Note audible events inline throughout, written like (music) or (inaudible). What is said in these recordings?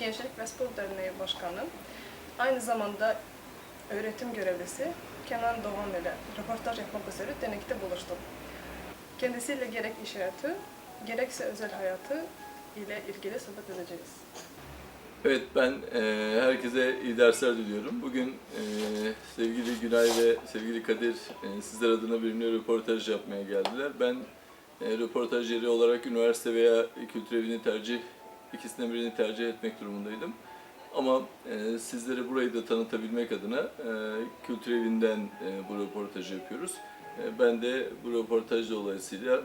Gençlik ve Spor Derneği Başkanı. Aynı zamanda öğretim görevlisi Kenan Doğan ile röportaj yapmak üzere dernekte buluştum. Kendisiyle gerek iş hayatı, gerekse özel hayatı ile ilgili sohbet edeceğiz. Evet ben e, herkese iyi dersler diliyorum. Bugün e, sevgili Günay ve sevgili Kadir e, sizler adına benimle röportaj yapmaya geldiler. Ben e, röportaj yeri olarak üniversite veya kültür evini tercih, ikisinden birini tercih etmek durumundaydım. Ama e, sizlere burayı da tanıtabilmek adına e, kültür evinden e, bu röportajı yapıyoruz. E, ben de bu röportaj dolayısıyla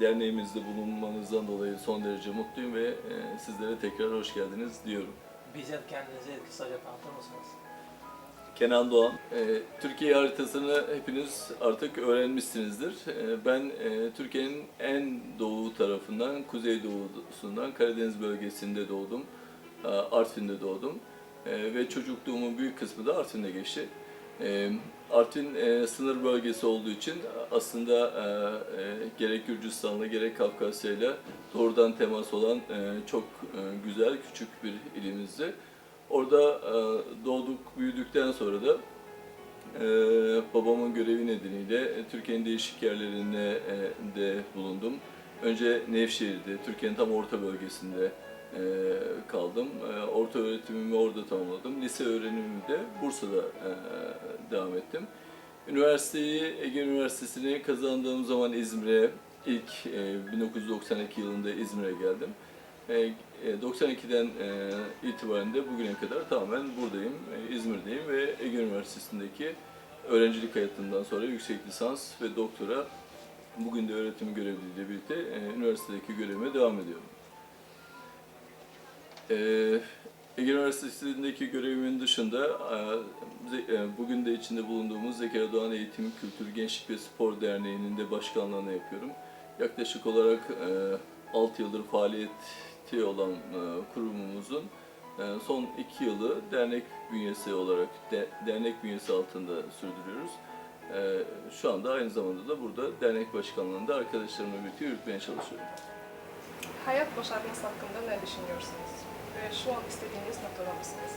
derneğimizde bulunmanızdan dolayı son derece mutluyum ve e, sizlere tekrar hoş geldiniz diyorum. Bize kendinizi kısaca tanıtır mısınız? Kenan Doğan. E, Türkiye haritasını hepiniz artık öğrenmişsinizdir. E, ben e, Türkiye'nin en doğu tarafından, kuzey doğusundan Karadeniz bölgesinde doğdum. E, Artvin'de doğdum. E, ve çocukluğumun büyük kısmı da Artvin'de geçti. E, Artvin e, sınır bölgesi olduğu için aslında e, e, gerek Gürcistan'la gerek Kafkasya'yla doğrudan temas olan e, çok e, güzel küçük bir ilimizdi. Orada e, doğduk, büyüdükten sonra da e, babamın görevi nedeniyle e, Türkiye'nin değişik yerlerinde de bulundum. Önce Nevşehir'de, Türkiye'nin tam orta bölgesinde kaldım. Orta öğretimimi orada tamamladım. Lise öğrenimimi de Bursa'da devam ettim. Üniversiteyi, Ege Üniversitesi'ni kazandığım zaman İzmir'e, ilk e, 1992 yılında İzmir'e geldim. E, e, 92'den e, itibaren de bugüne kadar tamamen buradayım, e, İzmir'deyim ve Ege Üniversitesi'ndeki öğrencilik hayatından sonra yüksek lisans ve doktora bugün de öğretim görevliliğiyle birlikte e, üniversitedeki görevime devam ediyorum. E, Ege Üniversitesi'ndeki görevimin dışında e, e, bugün de içinde bulunduğumuz Zekeriya Doğan Eğitim, Kültür, Gençlik ve Spor Derneği'nin de başkanlığını yapıyorum. Yaklaşık olarak e, 6 yıldır faaliyeti olan e, kurumumuzun e, son 2 yılı dernek bünyesi olarak de- dernek bünyesi altında sürdürüyoruz. E, Şu anda aynı zamanda da burada dernek başkanlığında arkadaşlarımla birlikte yürütmeye çalışıyorum. Hayat başarınız hakkında ne düşünüyorsunuz? Ve şu an istediğiniz noktada mısınız?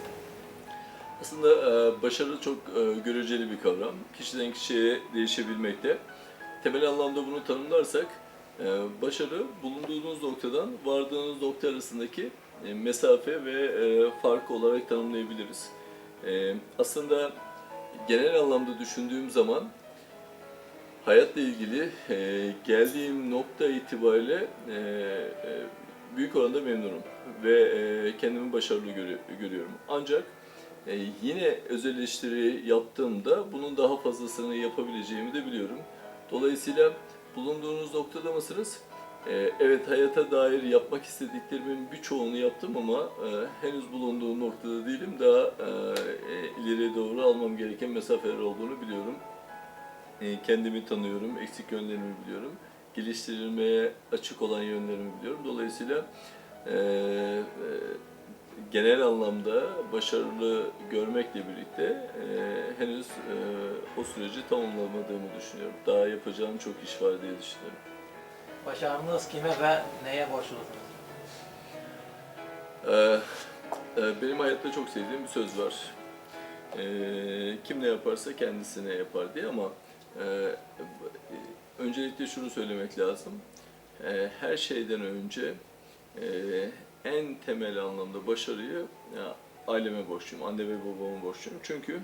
Aslında başarı çok göreceli bir kavram. Kişiden kişiye değişebilmekte. Temel anlamda bunu tanımlarsak, başarı bulunduğunuz noktadan vardığınız nokta arasındaki e, mesafe ve e, fark olarak tanımlayabiliriz. E, Aslında genel anlamda düşündüğüm zaman hayatla ilgili e, geldiğim nokta itibariyle büyük oranda memnunum ve kendimi başarılı görü- görüyorum. Ancak yine özel eleştiri yaptığımda bunun daha fazlasını yapabileceğimi de biliyorum. Dolayısıyla bulunduğunuz noktada mısınız? E, evet hayata dair yapmak istediklerimin birçoğunu yaptım ama e, henüz bulunduğum noktada değilim. Daha e, e, ileriye doğru almam gereken mesafeler olduğunu biliyorum. E, kendimi tanıyorum, eksik yönlerimi biliyorum. Geliştirilmeye açık olan yönlerimi biliyorum. Dolayısıyla e, e, genel anlamda başarılı görmekle birlikte e, henüz e, o süreci tamamlamadığımı düşünüyorum. Daha yapacağım çok iş var diye düşünüyorum. Başarınız kime ve neye borçlusunuz? Ee, e, benim hayatta çok sevdiğim bir söz var. Ee, kim ne yaparsa kendisine yapar diye ama e, öncelikle şunu söylemek lazım. E, her şeyden önce e, en temel anlamda başarıyı aileme borçluyum, anne ve babama borçluyum. Çünkü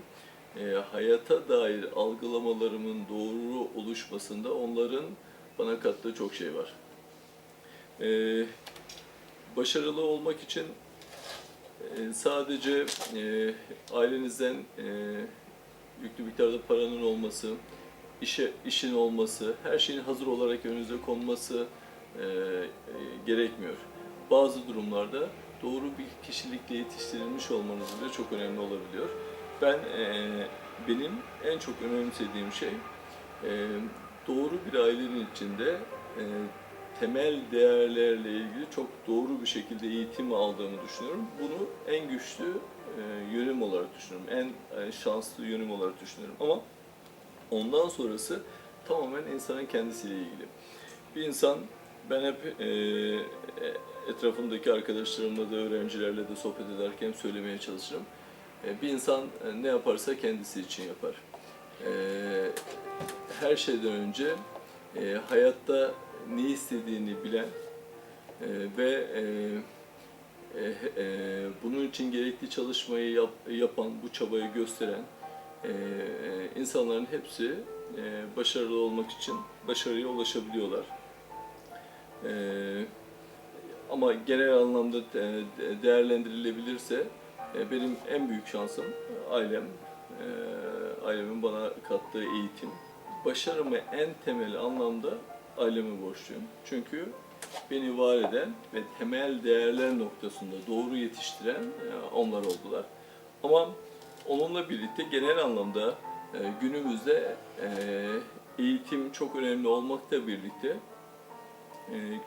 e, hayata dair algılamalarımın doğru oluşmasında onların bana kattığı çok şey var. E, başarılı olmak için e, sadece e, ailenizden e, yüklü miktarda paranın olması, işe işin olması, her şeyin hazır olarak önünüze konması e, e, gerekmiyor. Bazı durumlarda doğru bir kişilikle yetiştirilmiş olmanız bile çok önemli olabiliyor. Ben e, benim en çok önemsediğim şey e, doğru bir ailenin içinde e, temel değerlerle ilgili çok doğru bir şekilde eğitim aldığımı düşünüyorum. Bunu en güçlü e, yönüm olarak düşünüyorum. En e, şanslı yönüm olarak düşünüyorum. Ama ondan sonrası tamamen insanın kendisiyle ilgili. Bir insan ben hep e, e, etrafımdaki arkadaşlarımla da öğrencilerle de sohbet ederken söylemeye çalışırım. E, bir insan e, ne yaparsa kendisi için yapar. E, her şeyden önce hayatta ne istediğini bilen ve bunun için gerekli çalışmayı yap, yapan, bu çabayı gösteren insanların hepsi başarılı olmak için başarıya ulaşabiliyorlar. E, ama genel anlamda de- değerlendirilebilirse e, benim en büyük şansım ailem, e, ailemin bana kattığı eğitim. Başarımı en temel anlamda aileme borçluyum. Çünkü beni var eden ve temel değerler noktasında doğru yetiştiren e, onlar oldular. Ama onunla birlikte genel anlamda e, günümüzde e, eğitim çok önemli olmakla birlikte e,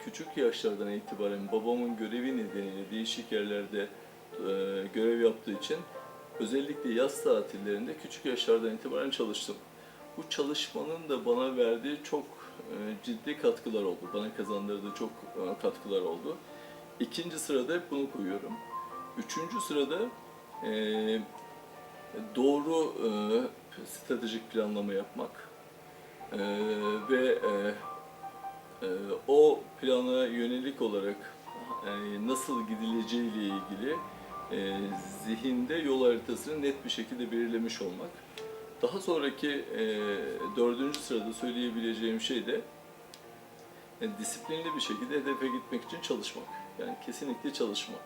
küçük yaşlardan itibaren babamın görevi nedeniyle değişik yerlerde e, görev yaptığı için özellikle yaz tatillerinde küçük yaşlardan itibaren çalıştım. Bu çalışmanın da bana verdiği çok e, ciddi katkılar oldu. Bana kazandırdığı çok e, katkılar oldu. İkinci sırada bunu koyuyorum. Üçüncü sırada doğru stratejik planlama yapmak ve e, e, o plana yönelik olarak e, nasıl gidileceği ile ilgili e, zihinde yol haritasını net bir şekilde belirlemiş olmak. Daha sonraki e, dördüncü sırada söyleyebileceğim şey de e, disiplinli bir şekilde hedefe gitmek için çalışmak. Yani kesinlikle çalışmak.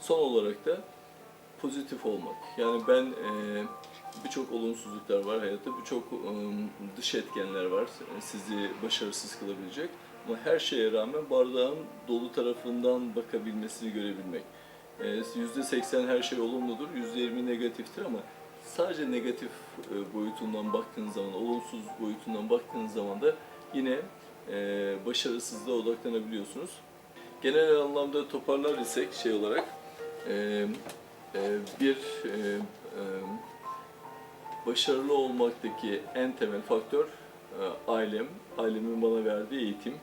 Son olarak da pozitif olmak. Yani ben birçok olumsuzluklar var hayatta, birçok e, dış etkenler var sizi başarısız kılabilecek. Ama her şeye rağmen bardağın dolu tarafından bakabilmesini görebilmek. E, %80 her şey olumludur, %20 negatiftir ama sadece negatif e, boyutundan baktığın zaman, olumsuz boyutundan baktığın zaman da yine e, başarısızlığa odaklanabiliyorsunuz. Genel anlamda toparlar isek şey olarak e, e, bir e, e, başarılı olmaktaki en temel faktör e, ailem, ailemin bana verdiği eğitim.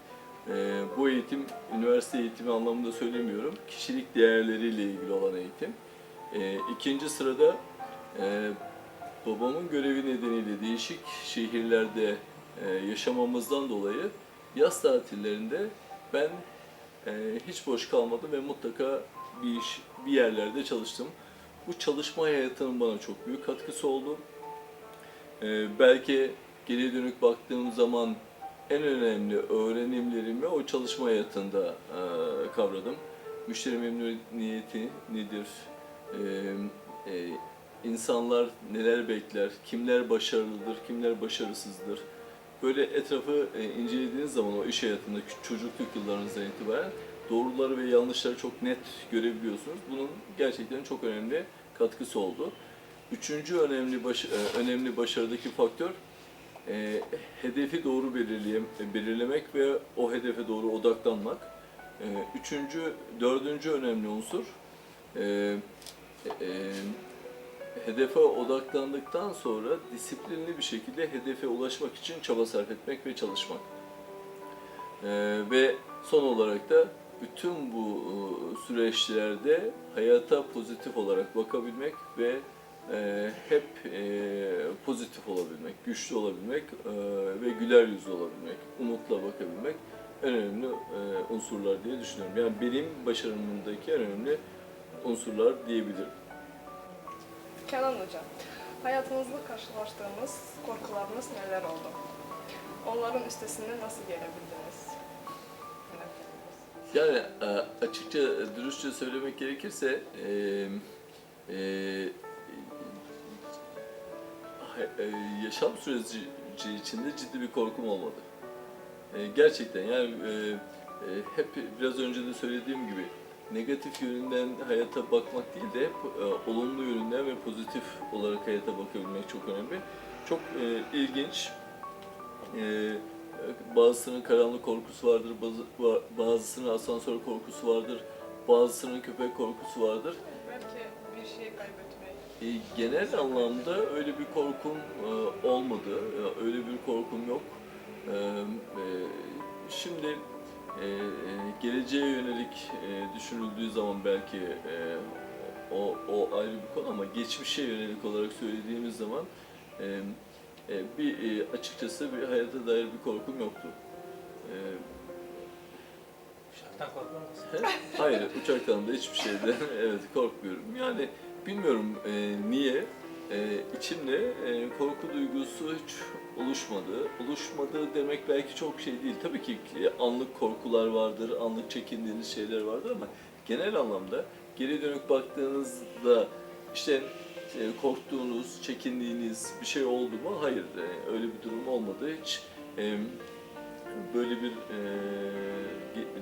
E, bu eğitim, üniversite eğitimi anlamında söylemiyorum, kişilik değerleriyle ilgili olan eğitim. E, ikinci sırada babamın görevi nedeniyle değişik şehirlerde yaşamamızdan dolayı yaz tatillerinde ben hiç boş kalmadım ve mutlaka bir iş, bir yerlerde çalıştım. Bu çalışma hayatının bana çok büyük katkısı oldu. E, belki geriye dönük baktığım zaman en önemli öğrenimlerimi o çalışma hayatında e, kavradım. Müşteri memnuniyeti nedir? E, e, insanlar neler bekler? Kimler başarılıdır? Kimler başarısızdır? Böyle etrafı e, incelediğiniz zaman o iş hayatında çocukluk yıllarınızdan itibaren doğruları ve yanlışları çok net görebiliyorsunuz. Bunun gerçekten çok önemli katkısı oldu. Üçüncü önemli baş, e, önemli başarıdaki faktör e, hedefi doğru belirleyem, belirlemek ve o hedefe doğru odaklanmak. E, üçüncü, dördüncü önemli unsur e, e, hedefe odaklandıktan sonra disiplinli bir şekilde hedefe ulaşmak için çaba sarf etmek ve çalışmak. Ee, ve son olarak da bütün bu e, süreçlerde hayata pozitif olarak bakabilmek ve e, hep e, pozitif olabilmek, güçlü olabilmek e, ve güler yüzlü olabilmek, umutla bakabilmek en önemli e, unsurlar diye düşünüyorum. Yani benim başarımındaki en önemli unsurlar diyebilirim. Kenan Hocam, hayatınızda karşılaştığınız korkularınız neler oldu? Onların üstesinden nasıl gelebildiniz? Yani e, açıkça, dürüstçe söylemek gerekirse e, e, ha- e, yaşam süreci içinde ciddi bir korkum olmadı. E, gerçekten yani e, e, hep biraz önce de söylediğim gibi negatif yönünden hayata bakmak değil de hep e, olumlu yönünden ve pozitif olarak hayata bakabilmek çok önemli. Çok e, ilginç. E, bazısının karanlık korkusu vardır, bazı, ba- bazısının asansör korkusu vardır, bazısının köpek korkusu vardır. Genel anlamda öyle bir korkum e, olmadı, E, öyle bir korkum yok. E, e, şimdi e, e, geleceğe yönelik e, düşünüldüğü zaman belki e, o, o ayrı bir konu ama geçmişe yönelik olarak söylediğimiz zaman e, e, bir e, açıkçası bir hayata dair bir korkum yoktu. E, Uçaktan korkuyor (laughs) musun? Hayır, uçaktan da hiçbir şeyden (laughs) evet korkmuyorum. Yani bilmiyorum e, niye e, içimde e, korku duygusu hiç oluşmadı. Oluşmadı demek belki çok şey değil. Tabii ki anlık korkular vardır, anlık çekindiğiniz şeyler vardır ama genel anlamda geri dönük baktığınızda işte e, korktuğunuz, çekindiğiniz bir şey oldu mu? Hayır, e, öyle bir durum olmadı. Hiç e, böyle bir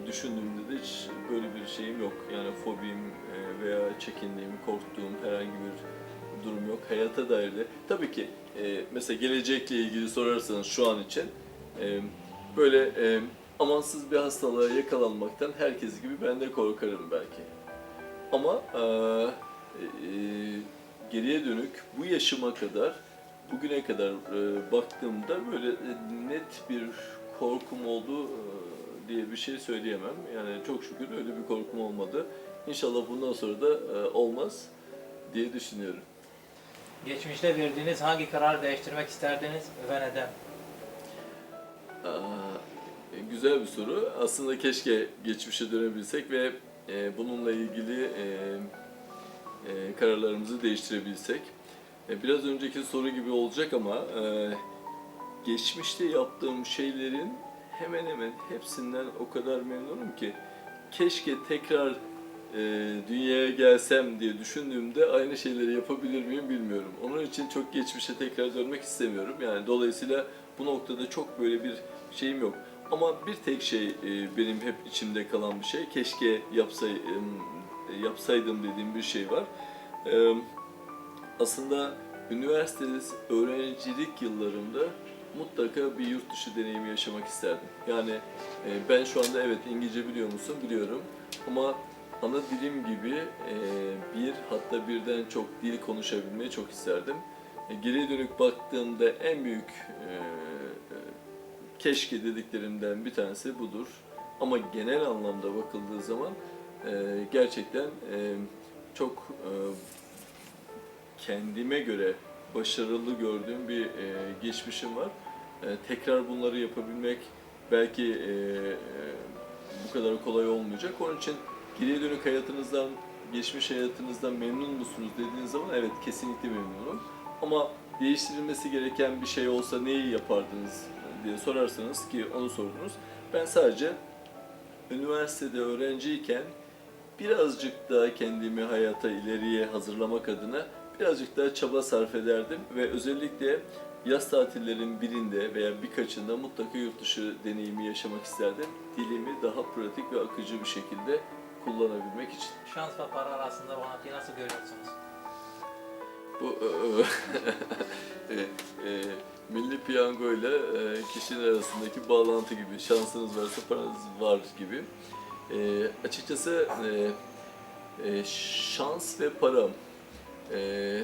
düşündüğümde de hiç böyle bir şeyim yok. Yani fobim e, veya çekindiğim, korktuğum herhangi bir durum yok. Hayata dair de tabii ki e, mesela gelecekle ilgili sorarsanız şu an için e, böyle amansız bir hastalığa yakalanmaktan herkes gibi ben de korkarım belki. Ama e, e, geriye dönük bu yaşıma kadar bugüne kadar e, baktığımda böyle e, net bir korkum oldu e, diye bir şey söyleyemem. Yani çok şükür öyle bir korkum olmadı. İnşallah bundan sonra da e, olmaz diye düşünüyorum. Geçmişte verdiğiniz hangi kararı değiştirmek isterdiniz ve neden? Aa, e, güzel bir soru. Aslında keşke geçmişe dönebilsek ve e, bununla ilgili e, e, kararlarımızı değiştirebilsek. E, biraz önceki soru gibi olacak ama e, geçmişte yaptığım şeylerin hemen hemen hepsinden o kadar memnunum ki keşke tekrar e, dünyaya gelsem diye düşündüğümde aynı şeyleri yapabilir miyim bilmiyorum. Onun için çok geçmişe tekrar dönmek istemiyorum. Yani dolayısıyla bu noktada çok böyle bir şeyim yok. Ama bir tek şey e, benim hep içimde kalan bir şey. Keşke yapsaydım, yapsaydım dediğim bir şey var. E, aslında üniversite öğrencilik yıllarımda mutlaka bir yurt dışı deneyimi yaşamak isterdim. Yani e, ben şu anda evet İngilizce biliyor musun? Biliyorum. Ama ana dilim gibi e, bir hatta birden çok dil konuşabilmeyi çok isterdim. E, geriye dönük baktığımda en büyük e, e, keşke dediklerimden bir tanesi budur. Ama genel anlamda bakıldığı zaman e, gerçekten e, çok e, kendime göre başarılı gördüğüm bir e, geçmişim var. E, tekrar bunları yapabilmek belki e, e, bu kadar kolay olmayacak. Onun için geriye dönük hayatınızdan, geçmiş hayatınızdan memnun musunuz dediğiniz zaman evet kesinlikle memnunum. Ama değiştirilmesi gereken bir şey olsa neyi yapardınız diye sorarsanız ki onu sordunuz. Ben sadece üniversitede öğrenciyken birazcık daha kendimi hayata ileriye hazırlamak adına birazcık daha çaba sarf ederdim ve özellikle yaz tatillerin birinde veya birkaçında mutlaka yurt dışı deneyimi yaşamak isterdim. Dilimi daha pratik ve akıcı bir şekilde kullanabilmek için. Şans ve para arasında bağlantıyı nasıl görüyorsunuz? Bu (laughs) e, e, milli piyango ile e, kişinin arasındaki bağlantı gibi. Şansınız varsa paranız var gibi. E, açıkçası e, e, şans ve param e,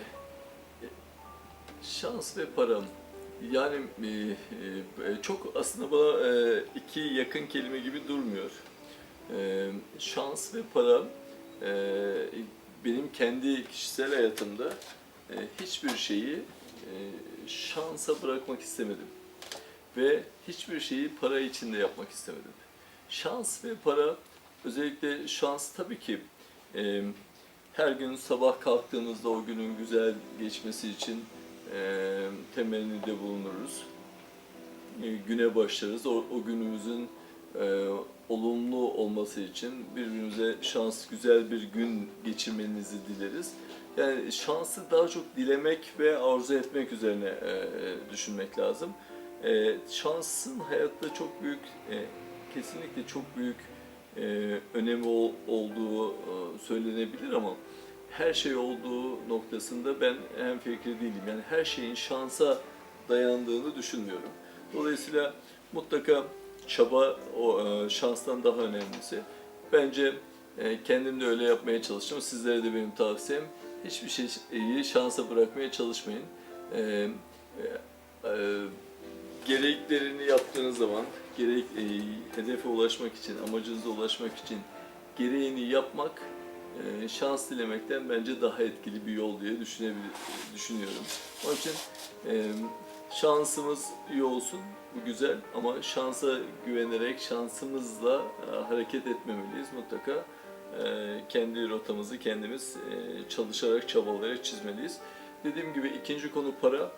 şans ve param yani e, e, çok aslında bana e, iki yakın kelime gibi durmuyor. Şans ve param e, benim kendi kişisel hayatımda hiçbir şeyi şansa bırakmak istemedim. Ve hiçbir şeyi para içinde yapmak istemedim. Şans ve para, özellikle şans tabii ki her gün sabah kalktığımızda o günün güzel geçmesi için temelini de bulunuruz. E, güne başlarız. O, o günümüzün e, olumlu olması için birbirimize şans, güzel bir gün geçirmenizi dileriz. Yani şansı daha çok dilemek ve arzu etmek üzerine e, düşünmek lazım. E, şansın hayatta çok büyük, e, kesinlikle çok büyük e, önemi ol- olduğu e, söylenebilir ama her şey olduğu noktasında ben hem fikri değilim. Yani her şeyin şansa dayandığını düşünmüyorum. Dolayısıyla mutlaka çaba o e, şanstan daha önemlisi. Bence e, kendim de öyle yapmaya çalıştım. Sizlere de benim tavsiyem hiçbir şeyi şansa bırakmaya çalışmayın. E, gereklerini yaptığınız zaman, gerek hedefe ulaşmak için, amacınıza ulaşmak için gereğini yapmak şans dilemekten bence daha etkili bir yol diye düşünüyorum. Onun için şansımız iyi olsun, bu güzel ama şansa güvenerek şansımızla e, hareket etmemeliyiz. Mutlaka e, kendi rotamızı kendimiz e, çalışarak, çabalayarak çizmeliyiz. Dediğim gibi ikinci konu para.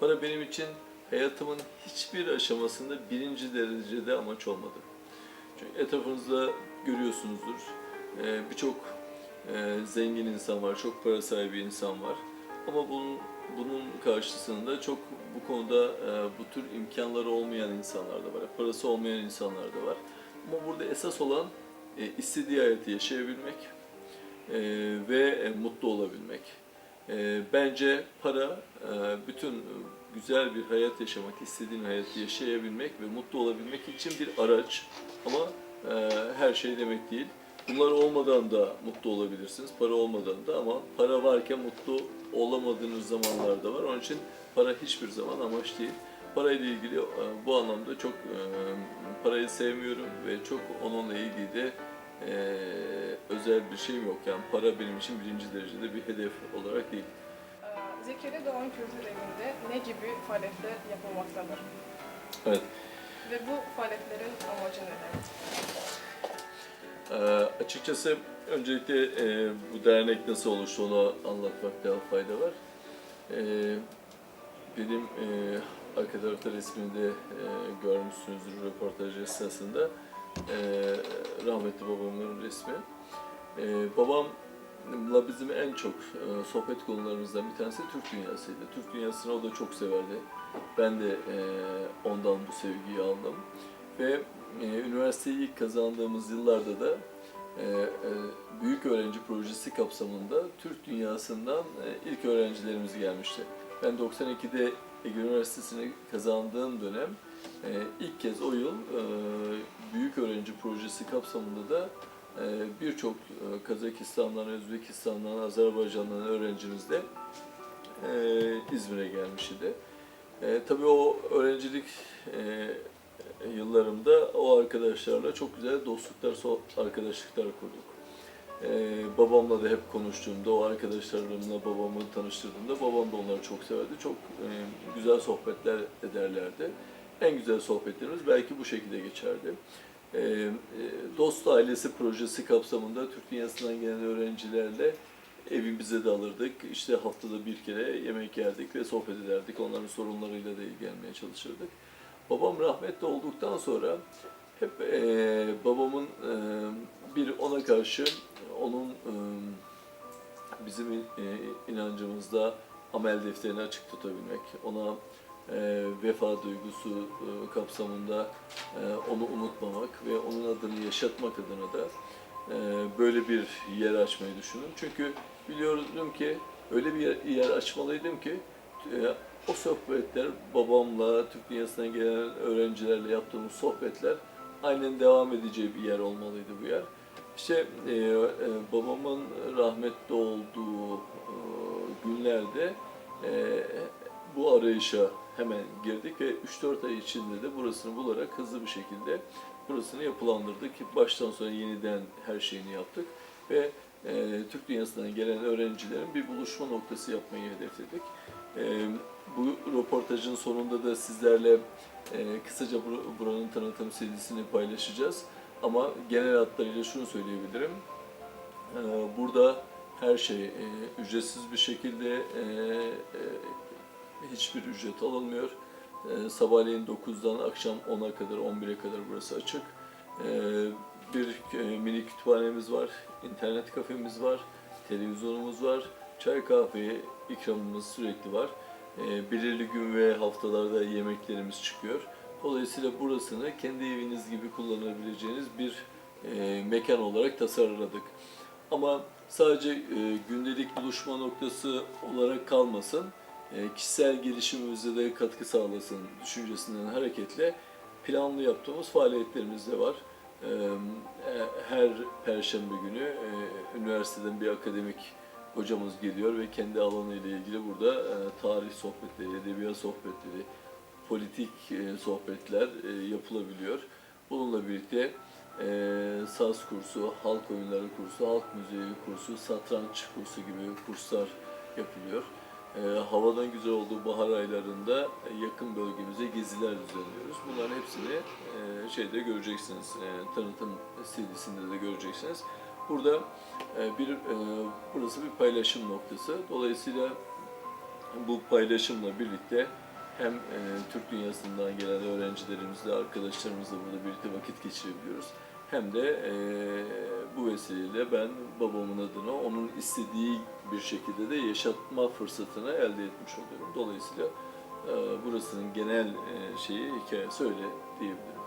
Para benim için hayatımın hiçbir aşamasında birinci derecede amaç olmadı. Çünkü etrafınızda görüyorsunuzdur. e, Birçok e, zengin insan var, çok para sahibi insan var. Ama bunun bunun karşısında çok bu konuda e, bu tür imkanları olmayan insanlar da var, parası olmayan insanlar da var. Ama burada esas olan e, istediği hayatı yaşayabilmek e, ve e, mutlu olabilmek. E, bence para e, bütün güzel bir hayat yaşamak, istediğin hayatı yaşayabilmek ve mutlu olabilmek için bir araç. Ama e, her şey demek değil. Bunlar olmadan da mutlu olabilirsiniz, para olmadan da ama para varken mutlu olamadığınız zamanlar da var. Onun için para hiçbir zaman amaç değil. Parayla ilgili e, bu anlamda çok e, parayı sevmiyorum ve çok onunla ilgili de e, özel bir şeyim yok. Yani para benim için birinci derecede bir hedef olarak değil. Ee, Zekeri Doğan Kültür Evi'nde ne gibi faaliyetler yapılmaktadır? Evet. Ve bu faaliyetlerin amacı neler? Ee, açıkçası öncelikle e, bu dernek nasıl oluştu onu anlatmakta fayda var. Ee, benim e, arka tarafta resmini de e, görmüşsünüzdür röportaj esnasında. E, rahmetli babamın resmi. E, babamla bizim en çok e, sohbet konularımızdan bir tanesi Türk dünyasıydı. Türk dünyasını o da çok severdi. Ben de e, ondan bu sevgiyi aldım. Ve e, üniversiteyi ilk kazandığımız yıllarda da e, e, büyük öğrenci projesi kapsamında Türk dünyasından e, ilk öğrencilerimiz gelmişti. Ben 92'de Ege Üniversitesi'ni kazandığım dönem e, ilk kez o yıl e, büyük öğrenci projesi kapsamında da e, birçok e, Kazakistan'dan, Özbekistan'dan, Azerbaycan'dan öğrencimiz de e, İzmir'e gelmiş idi. E, tabii o öğrencilik e, yıllarımda o arkadaşlarla çok güzel dostluklar, arkadaşlıklar kurduk. Ee, babamla da hep konuştuğumda, o arkadaşlarımla babamı tanıştırdığımda babam da onları çok severdi. Çok e, güzel sohbetler ederlerdi. En güzel sohbetlerimiz belki bu şekilde geçerdi. Ee, e, Dost Ailesi projesi kapsamında Türk dünyasından gelen öğrencilerle evimize de alırdık. İşte haftada bir kere yemek yerdik ve sohbet ederdik. Onların sorunlarıyla da ilgilenmeye çalışırdık. Babam rahmetli olduktan sonra hep e, babamın e, bir ona karşı onun e, bizim e, inancımızda amel defterini açık tutabilmek, ona e, vefa duygusu e, kapsamında e, onu unutmamak ve onun adını yaşatmak adına da e, böyle bir yer açmayı düşündüm. Çünkü biliyordum ki öyle bir yer, yer açmalıydım ki e, o sohbetler babamla, Türk dünyasından gelen öğrencilerle yaptığımız sohbetler aynen devam edeceği bir yer olmalıydı bu yer. İşte e, e, babamın rahmetli olduğu e, günlerde e, bu arayışa hemen girdik ve 3-4 ay içinde de burasını bularak hızlı bir şekilde burasını yapılandırdık. Baştan sona yeniden her şeyini yaptık ve e, Türk dünyasından gelen öğrencilerin bir buluşma noktası yapmayı hedefledik. E, bu röportajın sonunda da sizlerle e, kısaca bur- buranın tanıtım serisini paylaşacağız. Ama genel hatlarıyla şunu söyleyebilirim. E, burada her şey e, ücretsiz bir şekilde e, e, hiçbir ücret alınmıyor. E, sabahleyin 9'dan akşam 10'a kadar, 11'e kadar burası açık. E, bir e, mini kütüphanemiz var, internet kafemiz var, televizyonumuz var, çay kahve ikramımız sürekli var. E, belirli gün ve haftalarda yemeklerimiz çıkıyor. Dolayısıyla burasını kendi eviniz gibi kullanabileceğiniz bir e, mekan olarak tasarladık. Ama sadece e, gündelik buluşma noktası olarak kalmasın, e, kişisel gelişimimize de katkı sağlasın düşüncesinden hareketle planlı yaptığımız faaliyetlerimiz de var. E, her perşembe günü e, üniversiteden bir akademik hocamız geliyor ve kendi alanıyla ilgili burada e, tarih sohbetleri, edebiyat sohbetleri, politik sohbetler yapılabiliyor. Bununla birlikte saz kursu, halk oyunları kursu, halk müziği kursu, satranç kursu gibi kurslar yapılıyor. E, havadan güzel olduğu bahar aylarında yakın bölgemize geziler düzenliyoruz. Bunların hepsini e, şeyde göreceksiniz, e, tanıtım CD'sinde de göreceksiniz. Burada e, bir e, burası bir paylaşım noktası. Dolayısıyla bu paylaşımla birlikte hem e, Türk dünyasından gelen öğrencilerimizle, arkadaşlarımızla burada birlikte vakit geçirebiliyoruz. Hem de e, bu vesileyle ben babamın adına onun istediği bir şekilde de yaşatma fırsatını elde etmiş oluyorum. Dolayısıyla e, burasının genel e, şeyi, hikayesi öyle diyebilirim.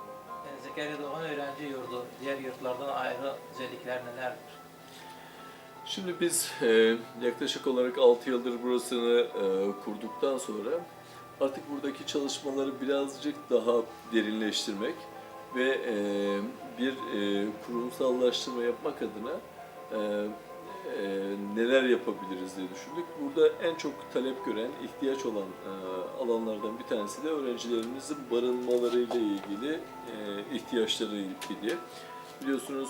Zekeriya Doğan Öğrenci Yurdu diğer yurtlardan ayrı özellikler nelerdir? Şimdi biz e, yaklaşık olarak 6 yıldır burasını e, kurduktan sonra artık buradaki çalışmaları birazcık daha derinleştirmek ve e, bir e, kurumsallaştırma yapmak adına e, e, neler yapabiliriz diye düşündük. Burada en çok talep gören, ihtiyaç olan e, alanlardan bir tanesi de öğrencilerimizin barınmalarıyla ilgili e, ihtiyaçları idi. Biliyorsunuz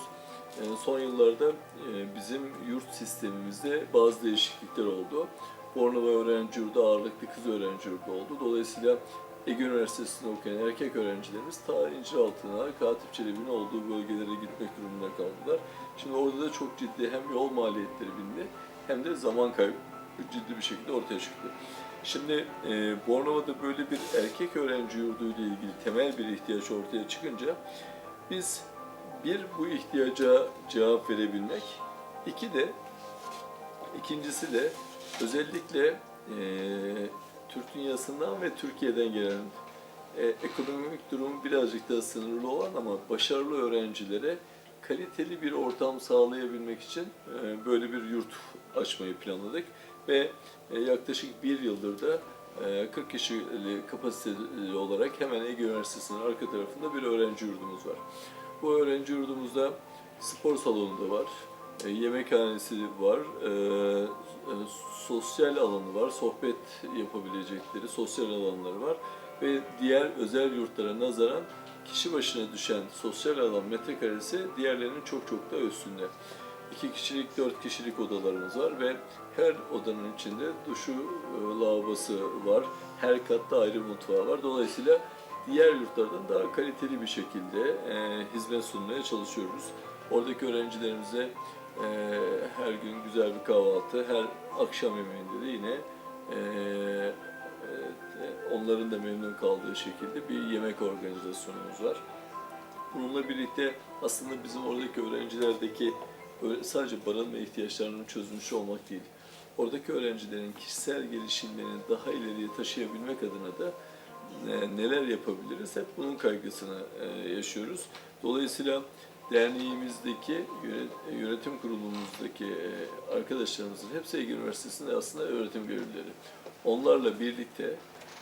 e, Son yıllarda e, bizim yurt sistemimizde bazı değişiklikler oldu. Bornova öğrenci yurdu ağırlıklı kız öğrenci yurdu oldu. Dolayısıyla Ege Üniversitesi'nde okuyan erkek öğrencilerimiz ta İnciraltı'na, Katip Çelebi'nin olduğu bölgelere gitmek durumunda kaldılar. Şimdi orada da çok ciddi hem yol maliyetleri bindi hem de zaman kaybı ciddi bir şekilde ortaya çıktı. Şimdi e, Bornova'da böyle bir erkek öğrenci yurduyla ilgili temel bir ihtiyaç ortaya çıkınca biz bir bu ihtiyaca cevap verebilmek, iki de ikincisi de özellikle e, Türk dünyasından ve Türkiye'den gelen e, ekonomik durum birazcık daha sınırlı olan ama başarılı öğrencilere kaliteli bir ortam sağlayabilmek için e, böyle bir yurt açmayı planladık ve e, yaklaşık bir yıldır da e, 40 kişili kapasiteli olarak hemen Ege Üniversitesi'nin arka tarafında bir öğrenci yurdumuz var. Bu öğrenci yurdumuzda spor salonu da var, e, yemekhanesi var, e, sosyal alanı var, sohbet yapabilecekleri sosyal alanları var ve diğer özel yurtlara nazaran kişi başına düşen sosyal alan metrekaresi diğerlerinin çok çok daha üstünde. İki kişilik, dört kişilik odalarımız var ve her odanın içinde duşu, e, lavabosu var. Her katta ayrı mutfağı var. Dolayısıyla diğer yurtlardan daha kaliteli bir şekilde e, hizmet sunmaya çalışıyoruz. Oradaki öğrencilerimize e, her gün güzel bir kahvaltı, her akşam yemeğinde de yine e, e, onların da memnun kaldığı şekilde bir yemek organizasyonumuz var. Bununla birlikte aslında bizim oradaki öğrencilerdeki sadece barınma ihtiyaçlarını çözmüş olmak değil, oradaki öğrencilerin kişisel gelişimlerini daha ileriye taşıyabilmek adına da e, neler yapabiliriz hep bunun kaygısını e, yaşıyoruz. Dolayısıyla derneğimizdeki yönet- yönetim kurulumuzdaki e, arkadaşlarımızın hepsi Ege Üniversitesi'nde aslında öğretim görevlileri. Onlarla birlikte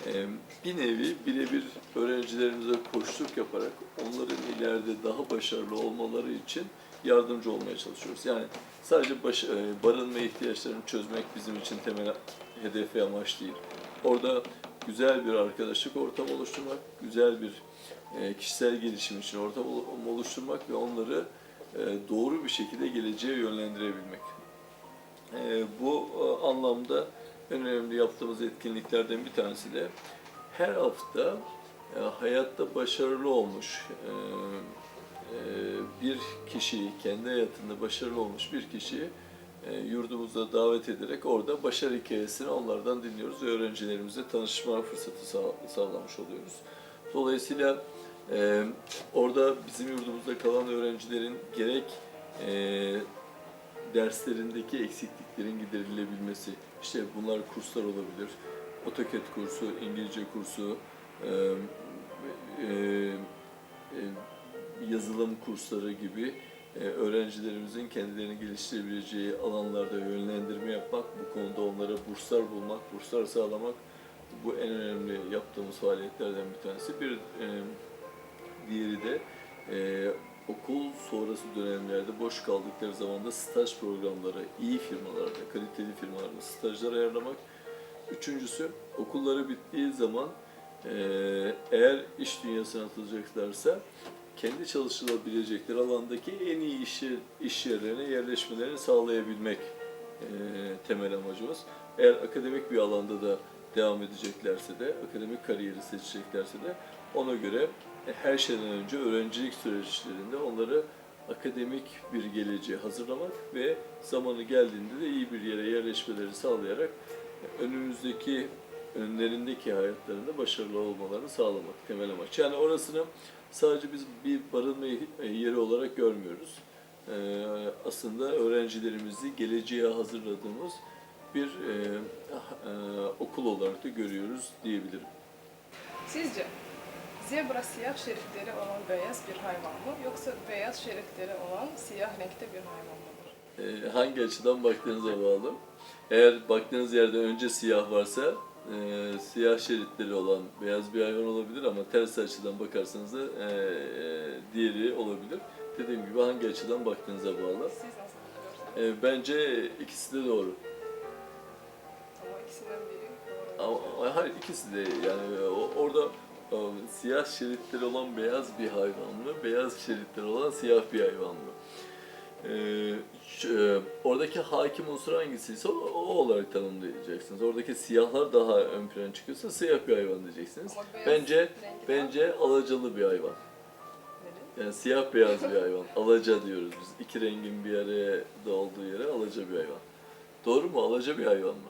e, bir nevi birebir öğrencilerimize koçluk yaparak onların ileride daha başarılı olmaları için yardımcı olmaya çalışıyoruz. Yani sadece baş, e, barınma ihtiyaçlarını çözmek bizim için temel hedef amaç değil. Orada güzel bir arkadaşlık ortamı oluşturmak, güzel bir kişisel gelişim için ortam ol- oluşturmak ve onları e, doğru bir şekilde geleceğe yönlendirebilmek. E, bu e, anlamda en önemli yaptığımız etkinliklerden bir tanesi de her hafta e, hayatta başarılı olmuş e, e, bir kişiyi, kendi hayatında başarılı olmuş bir kişiyi e, yurdumuza davet ederek orada başarı hikayesini onlardan dinliyoruz ve öğrencilerimize tanışma fırsatı sağ- sağlamış oluyoruz. Dolayısıyla e, orada bizim yurdumuzda kalan öğrencilerin gerek e, derslerindeki eksikliklerin giderilebilmesi, işte bunlar kurslar olabilir, AutoCAD kursu, İngilizce kursu, e, e, e, yazılım kursları gibi e, öğrencilerimizin kendilerini geliştirebileceği alanlarda yönlendirme yapmak, bu konuda onlara burslar bulmak, burslar sağlamak bu en önemli yaptığımız faaliyetlerden bir tanesi. Bir e, diğeri de e, okul sonrası dönemlerde boş kaldıkları zaman da staj programları, iyi firmalarda, kaliteli firmalarda stajlar ayarlamak. Üçüncüsü okulları bittiği zaman Ee, eğer iş dünyasına atılacaklarsa kendi çalışılabilecekleri alandaki en iyi iş, iş yerlerine yerleşmelerini sağlayabilmek e, temel amacımız. Eğer akademik bir alanda da devam edeceklerse de, akademik kariyeri seçeceklerse de ona göre e, her şeyden önce öğrencilik süreçlerinde onları akademik bir geleceğe hazırlamak ve zamanı geldiğinde de iyi bir yere yerleşmeleri sağlayarak e, önümüzdeki önlerindeki hayatlarında başarılı olmalarını sağlamak temel amaç. Yani orasını sadece biz bir barınma yeri olarak görmüyoruz. Aslında öğrencilerimizi geleceğe hazırladığımız bir e, e, okul olarak da görüyoruz diyebilirim. Sizce zebra siyah şeritleri olan beyaz bir hayvan mı yoksa beyaz şeritleri olan siyah renkte bir hayvan mıdır? Ee, hangi açıdan baktığınıza bağlı. Eğer baktığınız yerde önce siyah varsa e, siyah şeritleri olan beyaz bir hayvan olabilir ama ters açıdan bakarsanız da e, e, diğeri olabilir. Dediğim gibi hangi açıdan baktığınıza bağlı. Siz nasıl buluyorsunuz? E, bence ikisi de doğru. Ama ikisinden biri. Ama hayır ikisi de yani o- orada e, siyah şeritleri olan beyaz bir hayvan mı, beyaz şeritleri olan siyah bir hayvan mı? E, ş- e, oradaki hakim unsur hangisiyse o, o olarak tanımlayacaksınız. Oradaki siyahlar daha ön plana çıkıyorsa siyah bir hayvan diyeceksiniz. Bence bence alacalı bir hayvan. Yani siyah beyaz bir hayvan. Alaca diyoruz biz. İki rengin bir araya da olduğu yere alaca bir hayvan. Doğru mu? Alaca bir hayvan mı?